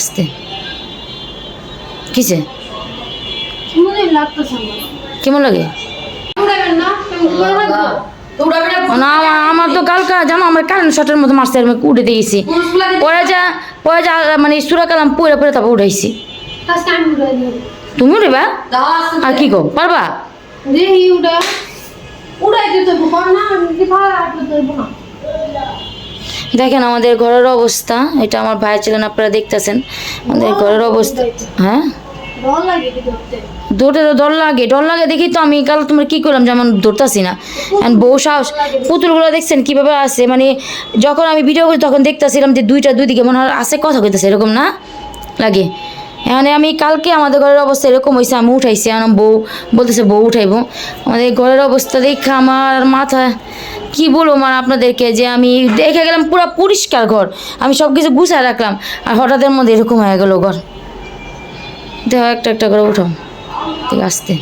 আসতে? কিসে? মনে কেমন লাগে? না? আমার তো কালকা জানো আমার কারেন্ট শটের মতো মারছে আমি উঠে দিয়েছি। পরে যা পরে যা মানে সুরা কালাম পরে পরে তারপর উঠাইছি তুমি উঠেবা আর কি কো পারবা? উড়াই দিতে না? দেখেন আমাদের ঘরের অবস্থা এটা আমার ভাইয়ের ছিলেন আপনারা দেখতেছেন। আমাদের ঘরের অবস্থা হ্যাঁ? দৌড়তে তো ডর লাগে ডর লাগে দেখি তো আমি কাল তোমার কি করলাম যেমন দৌড়তাছি না। বউ সাহস পুতুলগুলো দেখছেন কীভাবে আছে? মানে যখন আমি ভিডিও করি তখন দেখতেছিলাম যে দুইটা দুই দিকে মনে হয় আছে কথা কইতেছে এরকম না? লাগে। এখানে আমি কালকে আমাদের ঘরের অবস্থা এরকম হয়েছে আমি উঠাইছি এখন বউ বলতেছে বউ উঠাইবো। আমাদের ঘরের অবস্থা দেখে আমার মাথা কি বলব মানে আপনাদেরকে যে আমি দেখে গেলাম পুরো পরিষ্কার ঘর। আমি সব কিছু গুছায় রাখলাম আর হঠাৎের মধ্যে এরকম হয়ে গেল ঘর। দেখো একটা একটা করে উঠো ঠিক আসতে।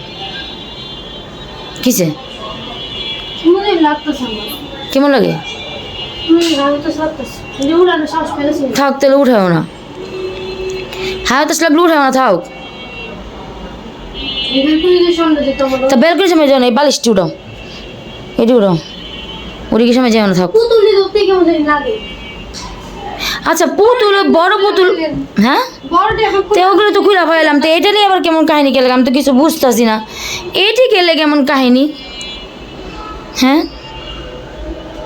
কিসে? মনে কেমন লাগে? থাক তাহলে উঠাও না। হ্যাঁ তো লাগলে উঠাও না থাক। তা বের করে সময় যাও না এই বালিশটি উঠাও। এটি উঠাও। ওদিকে সময় যাও না থাক আচ্ছা পুতুল বড় পুতুল হ্যাঁ? তো ওগুলো তো খুলে ফেলাম তো এটা নিয়ে আবার কেমন কাহিনী গেলে আমি তো কিছু বুঝতেছি না। এটি গেলে কেমন কাহিনী? হ্যাঁ?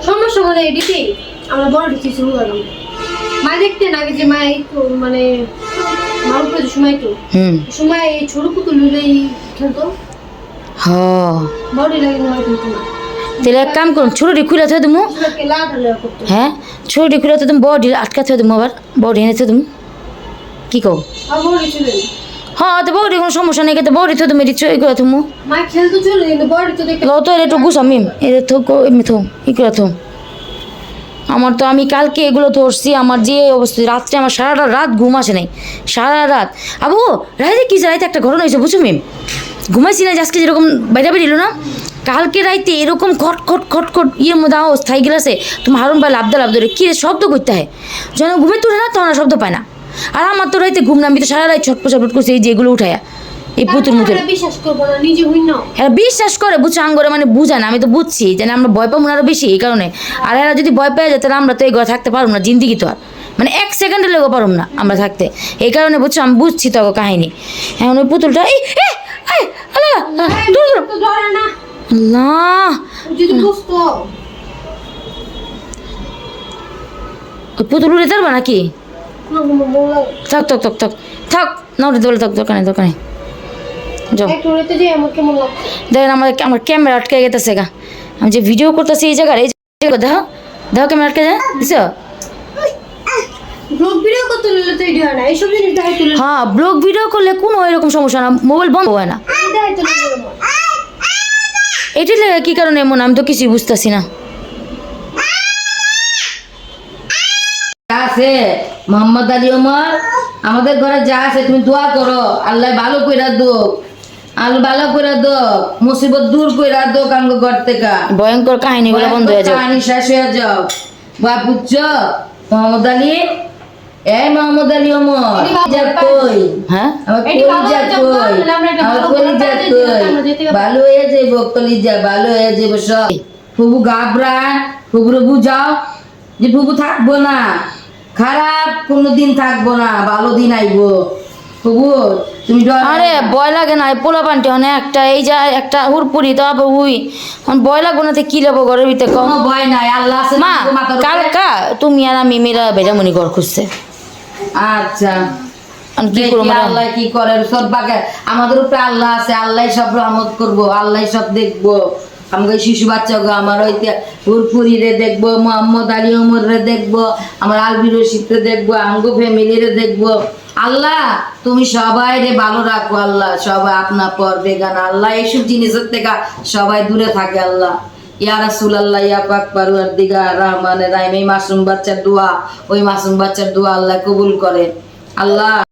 সমস্যা মানে এডিতে আমরা বড় দিচ্ছি শুরু করলাম। মা দেখতে না যে মা মানে মার উপরে সময় তো সময় ছোট পুতুল খেলতো। হ বড়ি লাগে মা খেলতো না। তাহলে এক কাম করুন ছোটটি খুলে থে তুমি। হ্যাঁ ছোটটি খুলে তুমি, বডি আটকাতে হবে তুমি আবার বডি এনেছো তুমি। কি বড়ি হ্যাঁ তো বডি কোনো সমস্যা নেই বডি তো তুমি এটি চই করে তুমি। তো একটু গুছা, মিম। এটা তো এমনি থো, ই করে থো। আমার তো আমি কালকে এগুলো ধরছি, আমার যে অবস্থা, রাত্রে আমার সারাটা রাত ঘুম আসে নাই। সারা রাত। আবু, রাইতে কি রাইতে একটা ঘটনা হয়েছে, বুঝছ, মিম? ঘুমাইছি না আজকে যেরকম বাইরে বেরিল না? কালকে রাইতে এরকম খট খট খট খট ইয়ের মধ্যে আওয়াজ থাই গেলাছে তোমার হারুন ভাই লাভ লাভ ধরে কী শব্দ করতে হয়? যখন ঘুমে তুলে না তখন শব্দ পায় না। আর আমার তো রাইতে ঘুম না আমি তো সারা রাত ছটপট ছটপট করছি এই যেগুলো উঠায়া এই পুতুল মুতুল বিশ্বাস করব না নিজে হই না এরা বিশ্বাস করে বুঝছ আঙ্গরে মানে বুঝায় না আমি তো বুঝছি যে না আমরা ভয় পাবো না আরও বেশি এই কারণে। আর এরা যদি ভয় পেয়ে যায় তাহলে আমরা তো এই ঘরে থাকতে পারব না জিন্দিগি তো আর। মানে এক সেকেন্ডে লেগে পারব না আমরা থাকতে। এই কারণে বুঝছ আমি বুঝছি তো কাহিনী। এখন ওই পুতুলটা এই দূর দূর। আল্লাহ। পুতুল উড়ে পারবা নাকি? থাক থাক থাক থাক। থাক না উঠে দোলে থাক দোকানে দোকানে দেখেন আমার আমার ক্যামেরা আটকে গেতেছে গা। আমি যে ভিডিও করতেছি এই জায়গায় এই জায়গায় দেখো। দেখো ক্যামেরা আটকে যায় দিছো? হ্যাঁ ব্লগ ভিডিও করলে কোনো এরকম সমস্যা না মোবাইল বন্ধ হয় না। দেখাই তুলে এটি লেগে কি কারণে এমন? আমি তো কিছুই বুঝতেছি না। আছে মোহাম্মদ আলী ওমর আমাদের ঘরে যা আছে তুমি দোয়া করো। আল্লাহ ভালো কইরা দো আল্লাহ ভালো কইরা দো মুসিবত দূর কইরা দো কাঙ্গ ঘর থেকে। ভয়ঙ্কর কাহিনীগুলো বন্ধ হয়ে যাও কাহিনী শেষ হয়ে যাও বা বুঝছ মোহাম্মদ আলী এই আলী ওমর যা কই? হ্যাঁ? আমার কলিজা কই? আমরা কলিজা কই? ভালো হয়ে যাইব কলিজা ভালো হয়ে যাইব সব। ফুবু ঘাবড়া ফুবুরে বুঝাও যে ফুবু থাকব না খারাপ কোনোদিন থাকব না ভালো দিন আইবো। ফুবু তুমি আরে ভয় লাগে না পোলা পান্টি অনেক একটা এই যা একটা হুরপুরি তো আবার উই এখন ভয় লাগবো না কি যাব ঘরের ভিতরে কম? ভয় নাই আল্লাহ মা। কালকা তুমি আর আমি মেয়েরা বেড়ামণি ঘর খুঁজছে আচ্ছা। কি? আল্লাহ কি করে? সব বাকে আমাদের উপরে আল্লাহ আছে আল্লাহ সব রহমত করব আল্লাহ সব দেখব। আমাকে শিশু বাচ্চা আমার ওই হুরপুরি রে দেখব মোহাম্মদ আলী ওমর রে দেখব আমার আলবি রশিদ রে দেখব ফ্যামিলি রে দেখব। আল্লাহ তুমি সবাই রে ভালো রাখো আল্লাহ। সবাই আপনা পর বেগান আল্লাহ এইসব জিনিসের থেকে সবাই দূরে থাকে আল্লাহ। ইয়া রাসূল আল্লাহ ইয়া পাক পারুয়ার দিগা রহমানের রাহিম। এই মাসুম বাচ্চার দোয়া, ওই মাসুম বাচ্চার দোয়া আল্লাহ কবুল করে আল্লাহ